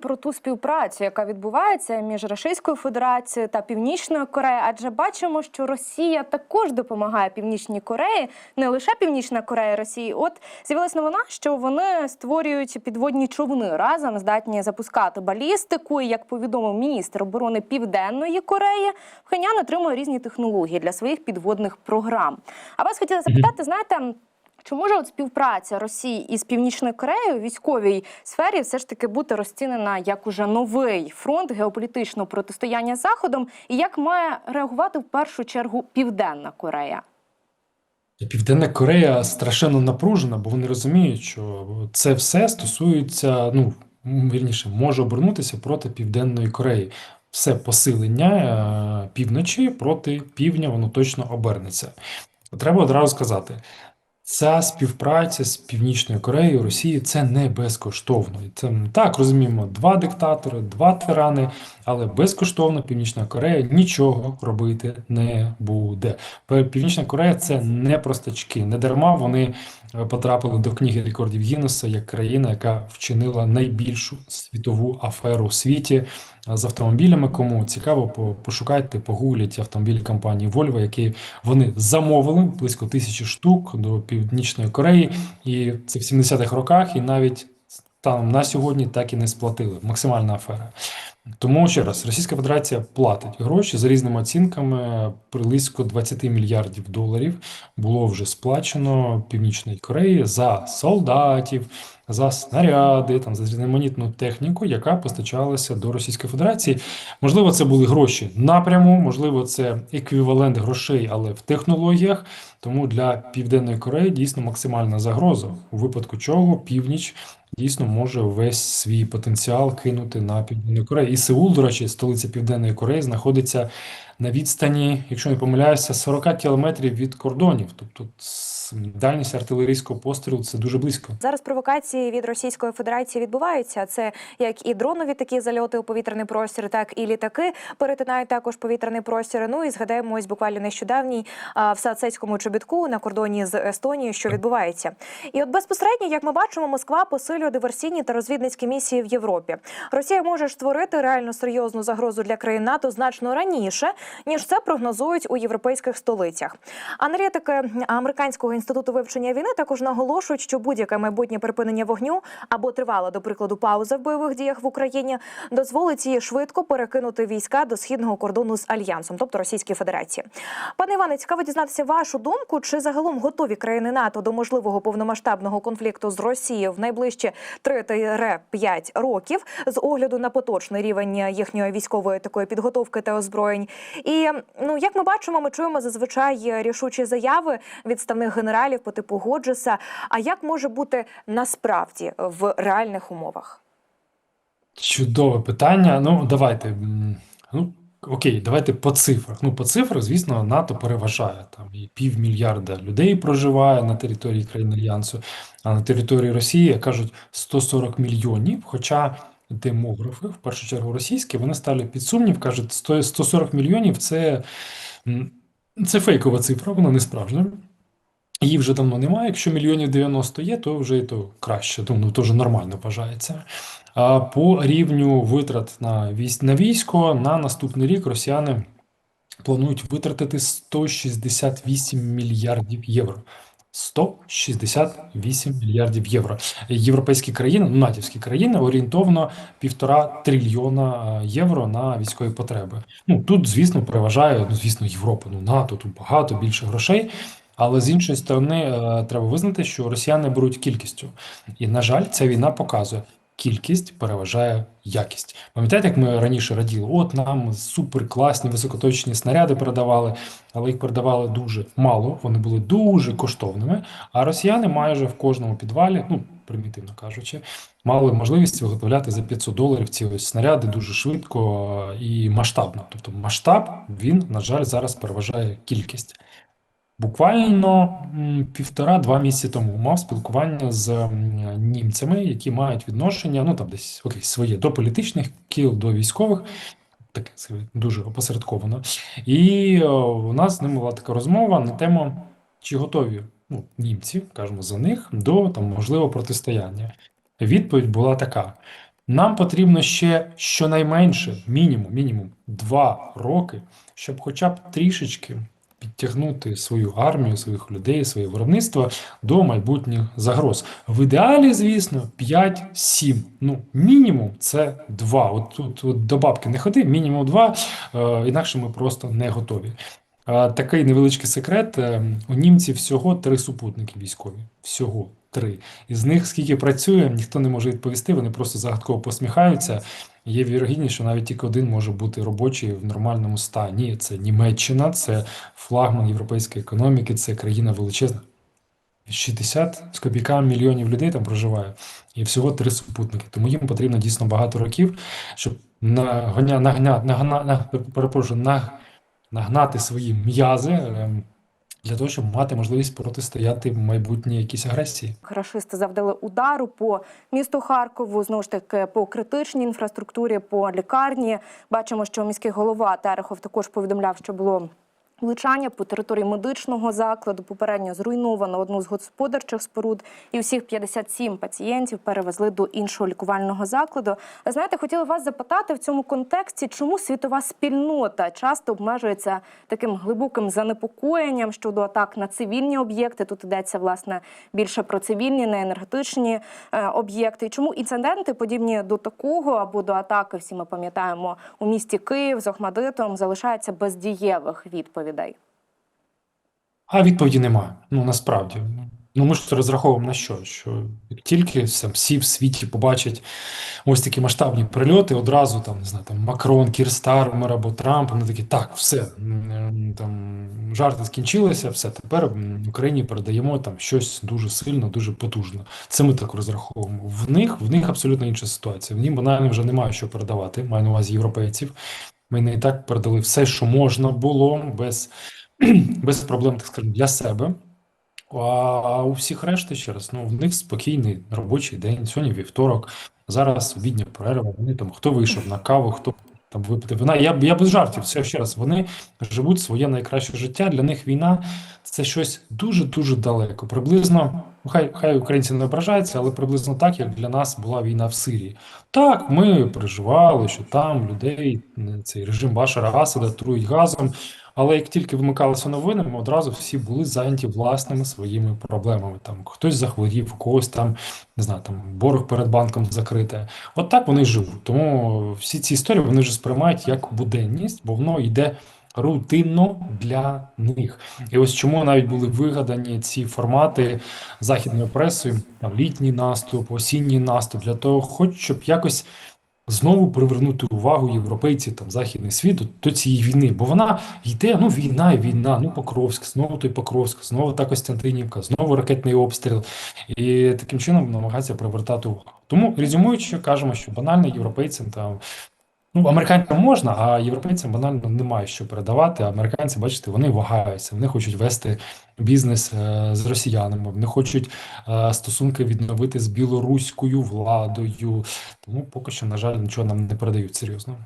про ту співпрацю, яка відбувається між Російською Федерацією та Північною Кореєю, адже бачимо, що Росія також допомагає Північній Кореї, не лише Північна Корея Росії. От з'явилась новина, що вони створюють підводні човни разом, здатні запускати балістику. І як повідомив міністр оборони Південної Кореї, Пхенян отримує різні технології для своїх підводних програм. А вас хотіла запитати, знаєте. Чи може от співпраця Росії із Північною Кореєю у військовій сфері все ж таки бути розцінена як уже новий фронт геополітичного протистояння Заходом? І як має реагувати в першу чергу Південна Корея? Південна Корея страшенно напружена, бо вони розуміють, що це все стосується, ну вірніше, може обернутися проти Південної Кореї. Все посилення е, півночі проти півдня, воно точно обернеться. Треба одразу сказати, ця співпраця з Північною Кореєю, Росією це не безкоштовно. Це так розуміємо, два диктатори, два тирани, але безкоштовно Північна Корея нічого робити не буде. Північна Корея це не простачки. Не дарма вони е, потрапили до книги рекордів Гіннеса як країна, яка вчинила найбільшу світову аферу у світі з автомобілями. Кому цікаво, пошукайте, погугліть автомобілі компанії Volvo, які вони замовили близько тисячі штук до Північної Кореї, і це в 70-х роках, і навіть там на сьогодні так і не сплатили. Максимальна афера. Тому ще раз, Російська Федерація платить гроші за різними оцінками. Близько 20 мільярдів доларів було вже сплачено Північної Кореї за солдатів, за снаряди, там за різноманітну техніку, яка постачалася до Російської Федерації. Можливо, це були гроші напряму, можливо, це еквівалент грошей, але в технологіях. Тому для Південної Кореї дійсно максимальна загроза, у випадку чого північ дійсно може весь свій потенціал кинути на Південну Корею. І Сеул, до речі, столиця Південної Кореї, знаходиться на відстані, якщо не помиляюся, 40 кілометрів від кордонів. Тобто дальність артилерійського пострілу це дуже близько. Зараз провокації від Російської Федерації відбуваються. Це як і дронові такі зальоти у повітряний простір, так і літаки перетинають також повітряний простір. Ну і згадаємо ось буквально нещодавній а, в Сацецькому чобітку на кордоні з Естонією, що відбувається. І от безпосередньо, як ми бачимо, Москва посилює диверсійні та розвідницькі місії в Європі. Росія може створити реально серйозну загрозу для країн НАТО значно раніше, ніж це прогнозують у європейських столицях. Аналітики американського інституту вивчення війни також наголошують, що будь-яке майбутнє припинення вогню або тривала, до прикладу, пауза в бойових діях в Україні дозволить їй швидко перекинути війська до східного кордону з альянсом, тобто Російської Федерації. Пане Іване, цікаво дізнатися вашу думку, чи загалом готові країни НАТО до можливого повномасштабного конфлікту з Росією в найближчі 3-5 років з огляду на поточний рівень їхньої військової такої підготовки та озброєнь. І ну як ми бачимо, ми чуємо зазвичай рішучі заяви відставних генералів по типу Годжеса. А як може бути насправді в реальних умовах? Чудове питання. Ну, давайте. Ну, окей, давайте по цифрах. Ну, по цифрах, звісно, НАТО переважає. Там і півмільярда людей проживає на території країн Альянсу, а на території Росії, як кажуть, 140 мільйонів. Хоча демографи, в першу чергу російські, вони ставлять під сумнів, кажуть, 140 мільйонів це, це фейкова цифра, вона не справжня. Її вже давно немає. Якщо мільйонів 90 є, то вже і то краще. Ну, то вже нормально вважається. А по рівню витрат на на військо на наступний рік росіяни планують витратити 168 мільярдів євро. 168 мільярдів євро. Європейські країни, ну, натівські країни, орієнтовно півтора трильйона е, євро на військові потреби. Ну тут, звісно, переважає, ну звісно, Європа, ну НАТО, тут багато більше грошей. Але з іншої сторони, е, треба визнати, що росіяни беруть кількістю. І, на жаль, ця війна показує, кількість переважає якість. Пам'ятаєте, як ми раніше раділи? От нам суперкласні високоточні снаряди передавали, але їх передавали дуже мало, вони були дуже коштовними. А росіяни майже в кожному підвалі, ну примітивно кажучи, мали можливість виготовляти за 500 доларів ці ось снаряди дуже швидко і масштабно. Тобто масштаб він, на жаль, зараз переважає кількість. Буквально півтора-два місяці тому мав спілкування з німцями, які мають відношення, ну там десь окей, своє до політичних кіл, до військових, таке дуже опосередковано. І о, у нас з ними була така розмова на тему, чи готові ну, німці, кажемо за них, до там можливого протистояння. Відповідь була така: Нам потрібно ще щонайменше, мінімум, мінімум два роки, щоб хоча б трішечки підтягнути свою армію, своїх людей, своє виробництво до майбутніх загроз. В ідеалі, звісно, 5-7. Ну, мінімум це 2. От тут до бабки не ходи, мінімум 2, е, інакше ми просто не готові. Е, Такий невеличкий секрет. е, У німців всього три супутники військові. Всього три. Із них скільки працює, ніхто не може відповісти, вони просто загадково посміхаються. Є вірогідність, що навіть тільки один може бути робочий в нормальному стані. Це Німеччина, це флагман європейської економіки, це країна величезна. 60 з копійками мільйонів людей там проживає, і всього три супутники. Тому їм потрібно дійсно багато років, щоб нагоня, нагня, нагна, на, перепрошую, наг, нагнати свої м'язи ем, для того, щоб мати можливість протистояти майбутній якійсь агресії. Рашисти завдали удару по місту Харкову, знову ж таки по критичній інфраструктурі, по лікарні. Бачимо, що міський голова Терехов також повідомляв, що було. Влучання по території медичного закладу попередньо зруйновано одну з господарчих споруд, і всіх 57 пацієнтів перевезли до іншого лікувального закладу. Знаєте, хотіла вас запитати в цьому контексті, чому світова спільнота часто обмежується таким глибоким занепокоєнням щодо атак на цивільні об'єкти. Тут йдеться власне більше про цивільні, не енергетичні е, об'єкти. Чому інциденти, подібні до такого або до атаки, всі ми пам'ятаємо у місті Київ з Охмадитом, залишаються без дієвих відповідей. А відповіді немає. Ну насправді. Ну ми ж розраховуємо на що? Що як тільки там, всі в світі побачать ось такі масштабні прильоти, одразу там не знаю, там Макрон, Кір Стармер або Трамп, вони такі, так, все там жарти скінчилися, все тепер Україні передаємо там щось дуже сильно, дуже потужно. Це ми так розраховуємо. В них в них абсолютно інша ситуація. В них банально вже немає що передавати. Маю на увазі європейців. Ми і так передали все, що можна було, без, без проблем, так скажемо, для себе. А у всіх решти ще раз, ну в них спокійний робочий день. Сьогодні вівторок, зараз обідня перерва. Вони там хто вийшов на каву, хто там випити вина. Я, я без жартів. Все ще раз. Вони живуть своє найкраще життя. Для них війна це щось дуже дуже далеко. Приблизно, хай хай українці не ображаються, але приблизно так, як для нас була війна в Сирії. Так, ми переживали, що там людей м, цей режим Башара Асада трують газом. Але як тільки вимикалися новини, ми одразу всі були зайняті власними своїми проблемами. Там хтось захворів, когось там не знаю, там борг перед банком закрите. От так вони живуть. Тому всі ці історії вони вже сприймають як буденність, бо воно йде рутинно для них. І ось чому навіть були вигадані ці формати західною пресою, там літній наступ, осінній наступ, для того, хоч щоб якось знову привернути увагу європейців там західний світ до цієї війни, бо вона йде, ну війна і війна, ну Покровськ, знову той Покровськ, знову та Костянтинівка, знову ракетний обстріл, і таким чином намагається привертати увагу. Тому резюмуючи, кажемо, що банально європейцям там. Ну, американцям можна, а європейцям банально немає що передавати. Американці, бачите, вони вагаються, вони хочуть вести бізнес е, з росіянами, вони хочуть е, стосунки відновити з білоруською владою. Тому поки що, на жаль, нічого нам не передають серйозно.